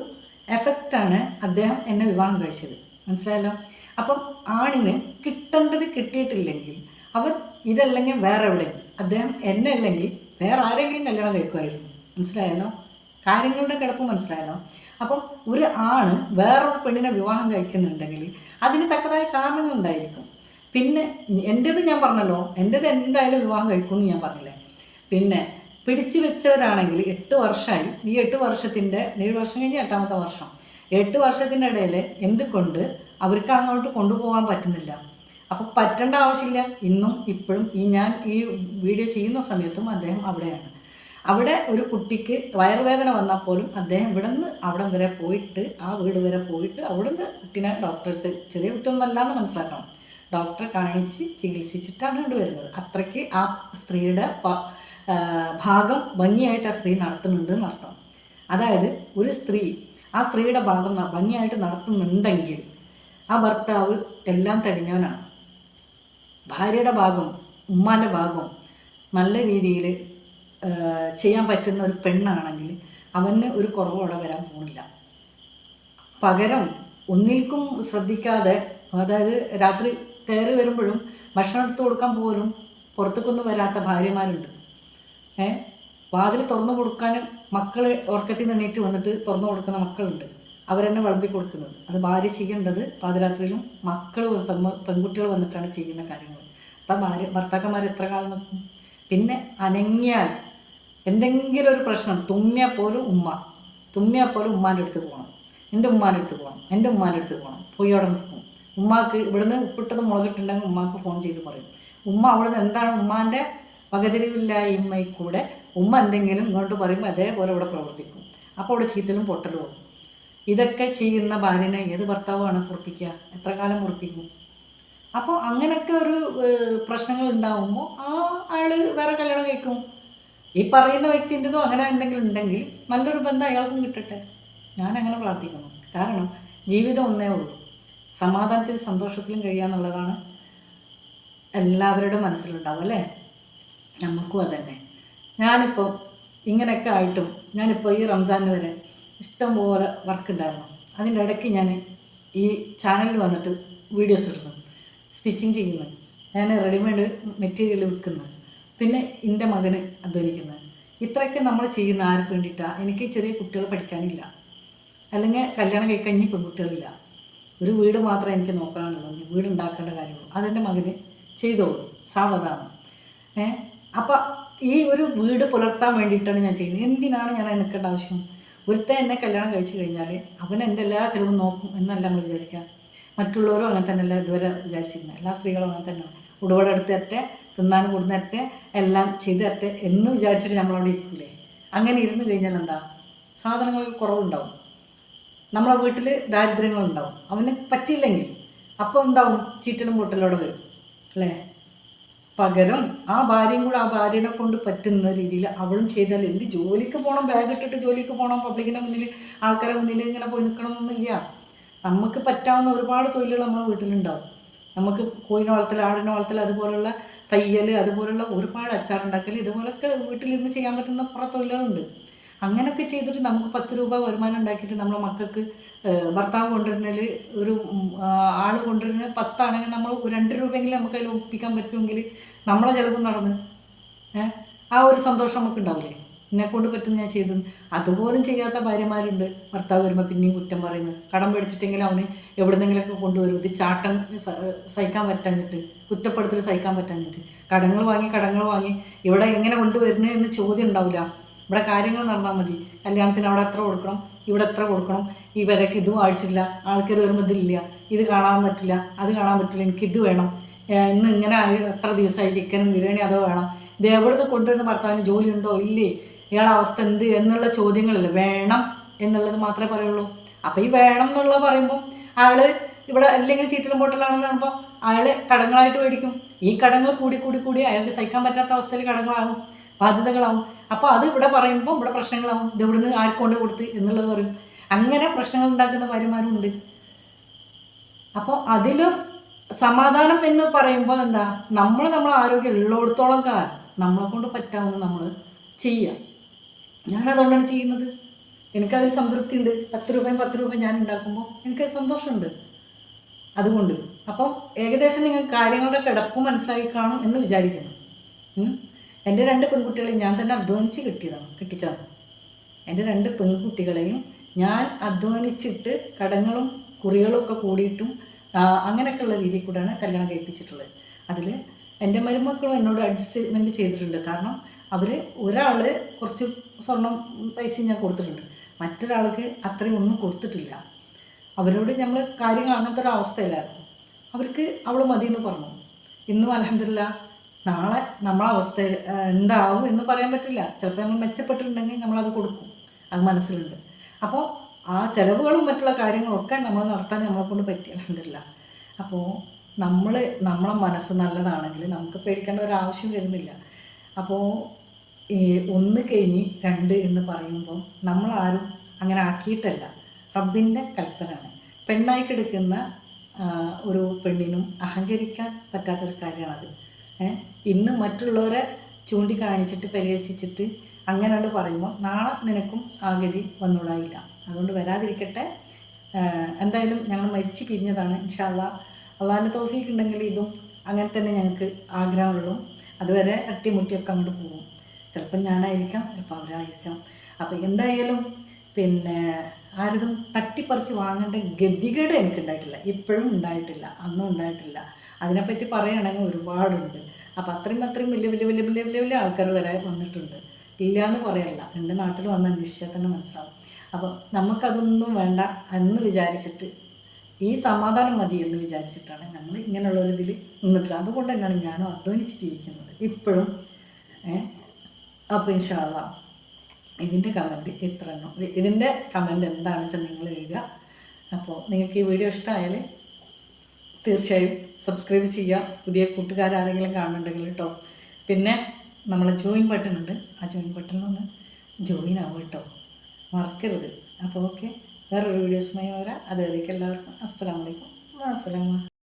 S1: എഫക്റ്റാണ് അദ്ദേഹം എന്നെ വിവാഹം കഴിച്ചത്. മനസ്സിലായല്ലോ? അപ്പം ആണിന് കിട്ടേണ്ടത് കിട്ടിയിട്ടില്ലെങ്കിൽ അവൻ ഇതല്ലെങ്കിൽ വേറെ എവിടെ അദ്ദേഹം എന്നെ അല്ലെങ്കിൽ വേറെ ആരെങ്കിലും കല്യാണം കഴിക്കുമായിരുന്നു. മനസ്സിലായല്ലോ? കാര്യങ്ങളുടെ കിടപ്പ് മനസ്സിലായല്ലോ? അപ്പം ഒരു ആണ് വേറൊരു പെണ്ണിനെ വിവാഹം കഴിക്കുന്നുണ്ടെങ്കിൽ അതിന് തക്കതായ കാരണങ്ങളുണ്ടായിരിക്കും പിന്നെ എന്റേത് ഞാൻ പറഞ്ഞല്ലോ എന്റേത് എന്തായാലും വിവാഹം കഴിക്കുമെന്ന് ഞാൻ പറഞ്ഞില്ലേ? പിന്നെ പിടിച്ചു വെച്ചവരാണെങ്കിൽ എട്ട് വർഷമായി ഈ എട്ട് വർഷത്തിന്റെ ഏഴ് വർഷം കഴിഞ്ഞ് എട്ടാമത്തെ വർഷം എട്ട് വർഷത്തിന്റെ ഇടയിൽ എന്തുകൊണ്ട് അവർക്ക് അങ്ങോട്ട് കൊണ്ടുപോകാൻ പറ്റുന്നില്ല. അപ്പോൾ പറ്റേണ്ട ആവശ്യമില്ല. ഇന്നും ഇപ്പോഴും ഈ ഞാൻ ഈ വീഡിയോ ചെയ്യുന്ന സമയത്തും അദ്ദേഹം അവിടെയാണ്. അവിടെ ഒരു കുട്ടിക്ക് വയറുവേദന വന്നാൽ പോലും അദ്ദേഹം ഇവിടെ നിന്ന് അവിടെ വരെ പോയിട്ട് ആ വീട് വരെ പോയിട്ട് അവിടുന്ന് കുട്ടീനെ ഡോക്ടർക്ക് ചെറിയ കുട്ടിയൊന്നല്ല എന്ന് മനസ്സിലാക്കണം. ഡോക്ടറെ കാണിച്ച് ചികിത്സിച്ചിട്ടാണ് ഇവിടെ വരുന്നത്. അത്രയ്ക്ക് ആ സ്ത്രീയുടെ ഭാഗം ഭംഗിയായിട്ട് ആ സ്ത്രീ നടത്തുന്നുണ്ട് എന്നർത്ഥം. അതായത് ഒരു സ്ത്രീ ആ സ്ത്രീയുടെ ഭാഗം ഭംഗിയായിട്ട് നടത്തുന്നുണ്ടെങ്കിൽ ആ ഭർത്താവ് എല്ലാം തെളിഞ്ഞവനാണ് ഭാര്യയുടെ ഭാഗം ഉമ്മാന്റെ ഭാഗം നല്ല രീതിയിൽ ചെയ്യാൻ പറ്റുന്ന ഒരു പെണ്ണാണെങ്കിൽ അവന് ഒരു കുറവോടെ വരാൻ പോകുന്നില്ല പകരം ഒന്നിൽക്കും ശ്രദ്ധിക്കാതെ അതായത് രാത്രി കയറി വരുമ്പോഴും ഭക്ഷണം എടുത്ത് കൊടുക്കാൻ പോലും പുറത്തേക്കൊന്നും വരാത്ത ഭാര്യമാരുണ്ട്. ഏ? വാതിൽ തുറന്നു കൊടുക്കാനും മക്കൾ ഉറക്കത്തിൽ നിന്ന് എണീറ്റ് വന്നിട്ട് തുറന്നു കൊടുക്കുന്ന മക്കളുണ്ട്. അവരെന്നെ വിളമ്പി കൊടുക്കുന്നത്. അത് ഭാര്യ ചെയ്യേണ്ടത് പാതിരാത്രിയിലും മക്കൾ പെൺകുട്ടികൾ വന്നിട്ടാണ് ചെയ്യുന്ന കാര്യങ്ങൾ അപ്പം ഭാര്യ ഭർത്താക്കന്മാർ എത്ര കാലം നിൽക്കും പിന്നെ അനങ്ങിയാൽ എന്തെങ്കിലും ഒരു പ്രശ്നം തുമ്മിയാൽ പോലും ഉമ്മ തുമ്മിയാൽ പോലും ഉമ്മാന്റെ അടുത്ത് പോകണം. എന്റെ ഉമ്മാന്റെ അടുത്ത് പോകണം. എന്റെ ഉമ്മാന്റെ അടുത്ത് പോകണം. പോയി അവിടെ നിൽക്കും. ഉമ്മാക്ക് ഇവിടുന്ന് ഉപ്പിട്ടത് മുളകിട്ടുണ്ടെങ്കിൽ ഉമ്മാക്ക് ഫോൺ ചെയ്ത് പറയും. ഉമ്മ അവിടുന്ന് എന്താണ് ഉമ്മാന്റെ വകതിരിവില്ലായ്മയിൽ കൂടെ ഉമ്മ എന്തെങ്കിലും ഇങ്ങോട്ട് പറയുമ്പോൾ അതേപോലെ ഇവിടെ പ്രവർത്തിക്കും. അപ്പോൾ അവിടെ ചീറ്റലും പൊട്ടലും ഇതൊക്കെ ചെയ്യുന്ന ഭാര്യനെ ഏത് ഭർത്താവാണ് ഉറപ്പിക്കുക എത്ര കാലം ഉറപ്പിക്കും അപ്പോൾ അങ്ങനെയൊക്കെ ഒരു പ്രശ്നങ്ങൾ ഉണ്ടാകുമ്പോൾ ആ ആൾ വേറെ കല്യാണം കഴിക്കും. ഈ പറയുന്ന വ്യക്തിന്റെതോ അങ്ങനെ എന്തെങ്കിലും ഉണ്ടെങ്കിൽ നല്ലൊരു ബന്ധം അയാൾക്കും കിട്ടട്ടെ. ഞാൻ അങ്ങനെ പ്രാർത്ഥിക്കുന്നു. കാരണം ജീവിതം ഒന്നേ ഉള്ളൂ. സമാധാനത്തിലും സന്തോഷത്തിലും കഴിയാന്നുള്ളതാണ് എല്ലാവരുടെ മനസ്സിലുണ്ടാവും അല്ലേ? നമുക്കും അതന്നെ. ഞാനിപ്പോൾ ഇങ്ങനെയൊക്കെ ആയിട്ടും ഞാനിപ്പോൾ ഈ റംസാൻ വരെ ഇഷ്ടംപോലെ വർക്ക് ഉണ്ടായിരുന്നു അതിന്റെ ഇടയ്ക്ക് ഞാൻ ഈ ചാനലിൽ വന്നിട്ട് വീഡിയോസ് ഇടുന്നു സ്റ്റിച്ചിങ് ചെയ്യുന്നു ഞാൻ റെഡിമെയ്ഡ് മെറ്റീരിയൽ വിൽക്കുന്നത് പിന്നെ എന്റെ മകന് അധ്വാനിക്കുന്നത്. ഇത്രയൊക്കെ നമ്മൾ ചെയ്യുന്ന ആർക്ക് വേണ്ടിയിട്ടാണ് എനിക്ക് ചെറിയ കുട്ടികൾ പഠിക്കാനില്ല. അല്ലെങ്കിൽ കല്യാണം കഴിക്കാൻ പെൺകുട്ടികളില്ല. ഒരു വീട് മാത്രം എനിക്ക് നോക്കാനുള്ളൂ. വീട് ഉണ്ടാക്കേണ്ട കാര്യമുള്ളൂ. അതെന്റെ മകന് ചെയ്തോളൂ. സാവധാനം. ഏ? അപ്പം ഈ ഒരു വീട് പുലർത്താൻ വേണ്ടിയിട്ടാണ് ഞാൻ ചെയ്യുന്നത്. എന്തിനാണ് ഞാൻ എനിക്കേണ്ട ആവശ്യം? ഒരുത്തൻ എന്നെ കല്യാണം കഴിച്ചു കഴിഞ്ഞാൽ അവൻ എന്റെ എല്ലാ ചിലവും നോക്കും എന്നല്ല നമ്മൾ വിചാരിക്കുക. മറ്റുള്ളവരും അങ്ങനെ തന്നെയല്ല ഇതുവരെ വിചാരിച്ചിരുന്നത്. എല്ലാ സ്ത്രീകളും അങ്ങനെ തന്നെയാണ് ഉടവടെ എടുത്ത് തരട്ടെ തിന്നാനും കൊടുന്ന് എല്ലാം ചെയ്ത് തരട്ടെ എന്ന് വിചാരിച്ചിട്ട് നമ്മളവിടെ ഇരിക്കില്ലേ അങ്ങനെ ഇരുന്ന് കഴിഞ്ഞാൽ എന്താ? സാധനങ്ങൾക്ക് കുറവുണ്ടാവും. നമ്മളെ വീട്ടിൽ ദാരിദ്ര്യങ്ങളുണ്ടാവും. അവന് പറ്റിയില്ലെങ്കിൽ അപ്പോൾ എന്താവും? ചീറ്റലും പൊട്ടലോടെ വരും. അല്ലേ? പകരം ആ ഭാര്യയും കൂടെ ആ ഭാര്യനെ കൊണ്ട് പറ്റുന്ന രീതിയിൽ അവളും ചെയ്താൽ എന്ത് ജോലിക്ക് പോകണം ബാഗ് ഇട്ടിട്ട് ജോലിക്ക് പോകണം പബ്ലിക്കിന്റെ മുന്നിൽ ആൾക്കാരെ മുന്നിൽ ഇങ്ങനെ പോയി നിൽക്കണമെന്നൊന്നുമില്ല നമുക്ക് പറ്റാവുന്ന ഒരുപാട് തൊഴിലുകൾ നമ്മുടെ വീട്ടിലുണ്ടാവും. നമുക്ക് കോഴിനെ വളർത്തൽ ആടിനെ വളർത്തൽ അതുപോലുള്ള തയ്യൽ അതുപോലുള്ള ഒരുപാട് അച്ചാറുണ്ടാക്കൽ ഇതുപോലൊക്കെ വീട്ടിൽ വീട്ടിലിരുന്ന് ചെയ്യാൻ പറ്റുന്ന കുറേ തൊഴിലുകളുണ്ട്. അങ്ങനെയൊക്കെ ചെയ്തിട്ട് നമുക്ക് പത്ത് രൂപ വരുമാനം ഉണ്ടാക്കിയിട്ട് നമ്മളെ മക്കൾക്ക് ഭർത്താവ് കൊണ്ടുവരുന്നതിൽ ഒരു ആൾ കൊണ്ടുവരുന്നത് പത്താണെങ്കിൽ നമ്മൾ രണ്ട് രൂപയെങ്കിലും നമുക്ക് അതിൽ ഒപ്പിക്കാൻ പറ്റുമെങ്കിൽ നമ്മളെ ചിലവ് നടന്ന് ആ ഒരു സന്തോഷം നമുക്ക് ഉണ്ടാവില്ലേ? എന്നെ കൊണ്ട് പറ്റും ഞാൻ ചെയ്തു അതുപോലും ചെയ്യാത്ത ഭാര്യമാരുണ്ട്. ഭർത്താവ് വരുമ്പോൾ പിന്നെയും കുറ്റം പറയുന്നത് കടം മേടിച്ചിട്ടെങ്കിലും അവന് എവിടുന്നെങ്കിലൊക്കെ കൊണ്ടുവരും. ഇത് ചാട്ടം സഹിക്കാൻ പറ്റാഞ്ഞിട്ട് കുറ്റപ്പെടുത്തൽ സഹിക്കാൻ പറ്റാഞ്ഞിട്ട്. കടങ്ങൾ വാങ്ങി കടങ്ങൾ വാങ്ങി. ഇവിടെ എങ്ങനെ കൊണ്ടുവരുന്നത് എന്ന് ചോദ്യം ഉണ്ടാവില്ല. ഇവിടെ കാര്യങ്ങൾ നടന്നാൽ മതി. കല്യാണത്തിന് അവിടെ എത്ര കൊടുക്കണം? ഇവിടെ എത്ര കൊടുക്കണം? ഇവരൊക്കെ ഇത് ആഴ്ചയില്ല ആൾക്കാർ വരുമ്പോൾ ഇതില്ല ഇത് കാണാൻ പറ്റില്ല. അത് കാണാൻ പറ്റില്ല. എനിക്ക് ഇത് വേണം. ഇന്ന് ഇങ്ങനെ എത്ര ദിവസമായി ചിക്കനും ബിരിയാണി അതോ വേണം? ഇത് എവിടുന്ന് കൊണ്ടുവരുന്ന ഭർത്താവിന് ജോലി ഉണ്ടോ ഇല്ലേ. ഇയാളുടെ അവസ്ഥ എന്ത് എന്നുള്ള ചോദ്യങ്ങളില്ല. വേണം എന്നുള്ളത് മാത്രമേ പറയുള്ളൂ. അപ്പോൾ ഈ വേണം എന്നുള്ള പറയുമ്പോൾ അയാൾ ഇവിടെ അല്ലെങ്കിൽ ചീറ്റലും പൊട്ടലാണെന്ന് പറയുമ്പോൾ അയാൾ കടങ്ങളായിട്ട് മേടിക്കും. ഈ കടങ്ങൾ കൂടി കൂടി കൂടി അയാൾക്ക് സഹിക്കാൻ പറ്റാത്ത അവസ്ഥയിൽ കടങ്ങളാകും. ബാധ്യതകളാവും. അപ്പോൾ അത് ഇവിടെ പറയുമ്പോൾ ഇവിടെ പ്രശ്നങ്ങളാവും. ഇത് ഇവിടുന്ന് ആർക്കൊണ്ട് കൊടുത്ത് എന്നുള്ളത് പറയും. അങ്ങനെ പ്രശ്നങ്ങൾ ഉണ്ടാക്കുന്ന ഭാര്യമാരുണ്ട്. അപ്പോൾ അതിൽ സമാധാനം എന്ന് പറയുമ്പോൾ എന്താ? നമ്മൾ നമ്മളെ ആരോഗ്യം ഉള്ളിടത്തോളം കാലം നമ്മളെ കൊണ്ട് പറ്റാവുന്ന നമ്മൾ ചെയ്യുക ഞാനതുകൊണ്ടാണ് ചെയ്യുന്നത്. എനിക്കതിൽ സംതൃപ്തി ഉണ്ട് പത്ത് രൂപയും പത്ത് രൂപയും ഞാൻ ഉണ്ടാക്കുമ്പോൾ എനിക്ക് സന്തോഷമുണ്ട്. അതുകൊണ്ട്. അപ്പം ഏകദേശം നിങ്ങൾ കാര്യങ്ങളുടെ കിടപ്പ് മനസ്സിലാക്കി കാണും എന്ന് വിചാരിക്കുന്നു. എന്റെ രണ്ട് പെൺകുട്ടികളെയും ഞാൻ തന്നെ അധ്വാനിച്ച് കിട്ടിയതാണ് കിട്ടിച്ചതാണ്. എന്റെ രണ്ട് പെൺകുട്ടികളെയും ഞാൻ അധ്വാനിച്ചിട്ട് കടങ്ങളും കുറികളും ഒക്കെ കൂടിയിട്ടും അങ്ങനെയൊക്കെയുള്ള രീതിയിൽ കൂടെയാണ് കല്യാണം കഴിപ്പിച്ചിട്ടുള്ളത്. അതിൽ എന്റെ മരുമക്കളും എന്നോട് അഡ്ജസ്റ്റ്മെന്റ് ചെയ്തിട്ടുണ്ട്. കാരണം അവർ ഒരാൾ കുറച്ച് സ്വർണം പൈസ ഞാൻ കൊടുത്തിട്ടുണ്ട്. മറ്റൊരാൾക്ക് അത്രയും ഒന്നും കൊടുത്തിട്ടില്ല. അവരോട് നമ്മൾ കാര്യങ്ങൾ അങ്ങനത്തെ ഒരു അവസ്ഥയിലായിരുന്നു അവർക്ക് അവൾ മതി എന്ന് പറഞ്ഞു. ഇന്നും അലഹമില്ല നാളെ നമ്മളെ അവസ്ഥ എന്താവും എന്ന് പറയാൻ പറ്റില്ല. ചിലപ്പോൾ നമ്മൾ മെച്ചപ്പെട്ടിട്ടുണ്ടെങ്കിൽ നമ്മളത് കൊടുക്കും. അത് മനസ്സിലുണ്ട്. അപ്പോൾ ആ ചിലവുകളും മറ്റുള്ള കാര്യങ്ങളൊക്കെ നമ്മൾ നടത്താൻ നമ്മളെ കൊണ്ട് പറ്റി അപ്പോൾ നമ്മൾ നമ്മളെ മനസ്സ് നല്ലതാണെങ്കിൽ നമുക്ക് പേടിക്കേണ്ട ഒരു ആവശ്യം വരുന്നില്ല. അപ്പോൾ ഈ ഒന്ന് കഴിഞ്ഞ് രണ്ട് എന്ന് പറയുമ്പോൾ നമ്മളാരും അങ്ങനെ ആക്കിയിട്ടല്ല. റബ്ബിന്റെ കൽപ്പനയാണ്. പെണ്ണായി കിടക്കുന്ന ഒരു പെണ്ണിനും അഹങ്കരിക്കാൻ പറ്റാത്തൊരു കാര്യമാണത്? ഇന്ന് മറ്റുള്ളവരെ ചൂണ്ടിക്കാണിച്ചിട്ട് പരിഹസിച്ചിട്ട് അങ്ങനെയാണ് പറയുമ്പോൾ നാളെ നിനക്കും ആ ഗതി വന്നുകൂടായില്ല അതുകൊണ്ട് വരാതിരിക്കട്ടെ. എന്തായാലും ഞങ്ങൾ മരിച്ചു പിരിഞ്ഞതാണ് ഇൻഷാല്ല അള്ളാഹിന്റെ തോഫീക്ക് ഉണ്ടെങ്കിൽ ഇതും അങ്ങനെ തന്നെ ഞങ്ങൾക്ക് ആഗ്രഹമുള്ളൂ അതുവരെ അട്ടിമുട്ടിയൊക്കെ അങ്ങോട്ട് പോകും. ചിലപ്പം ഞാനായിരിക്കാം ചിലപ്പോൾ അവരായിരിക്കാം. അപ്പോൾ എന്തായാലും പിന്നെ ആരതും തട്ടിപ്പറിച്ച് വാങ്ങേണ്ട ഗതികേട് എനിക്കുണ്ടായിട്ടില്ല. ഇപ്പോഴും ഉണ്ടായിട്ടില്ല അന്നും ഉണ്ടായിട്ടില്ല. അതിനെപ്പറ്റി പറയുകയാണെങ്കിൽ ഒരുപാടുണ്ട്. അപ്പോൾ അത്രയും അത്രയും വലിയ വലിയ വലിയ വലിയ വലിയ വലിയ ആൾക്കാർ വരെ വന്നിട്ടുണ്ട്. ഇല്ല എന്ന് പറയല്ല. എന്റെ നാട്ടിൽ വന്ന അന്വേഷിച്ചാൽ തന്നെ മനസ്സിലാവും. അപ്പോൾ നമുക്കതൊന്നും വേണ്ട എന്ന് വിചാരിച്ചിട്ട് ഈ സമാധാനം മതി എന്ന് വിചാരിച്ചിട്ടാണ് നമ്മൾ ഇങ്ങനെയുള്ള ഒരു ഇതിൽ നിന്നിട്ട് അതുകൊണ്ട് തന്നെയാണ് ഞാനും അധ്വാനിച്ച് ജീവിക്കുന്നത്. ഇപ്പോഴും അപ്പം ഇൻഷാല്ല ഇതിന്റെ കമന്റ് ഇത്ര ഇതിന്റെ കമന്റ് എന്താണെന്ന് വെച്ചാൽ നിങ്ങൾ എഴുതുക. അപ്പോൾ നിങ്ങൾക്ക് ഈ വീഡിയോ ഇഷ്ടമായാൽ തീർച്ചയായും സബ്സ്ക്രൈബ് ചെയ്യുക. പുതിയ കൂട്ടുകാരാരെങ്കിലും കാണുന്നുണ്ടെങ്കിൽ കേട്ടോ പിന്നെ നമ്മൾ ജോയിൻ ബട്ടൺ ഉണ്ട്. ആ ജോയിൻ ബട്ടണിലൊന്ന് ജോയിൻ ആവും കേട്ടോ മറക്കരുത്. അപ്പോൾ ഓക്കെ വേറൊരു വീഡിയോസുമായി വരാം. അതുവരേക്കും എല്ലാവർക്കും അസ്സലാമലൈക്കും അസ്സലാമ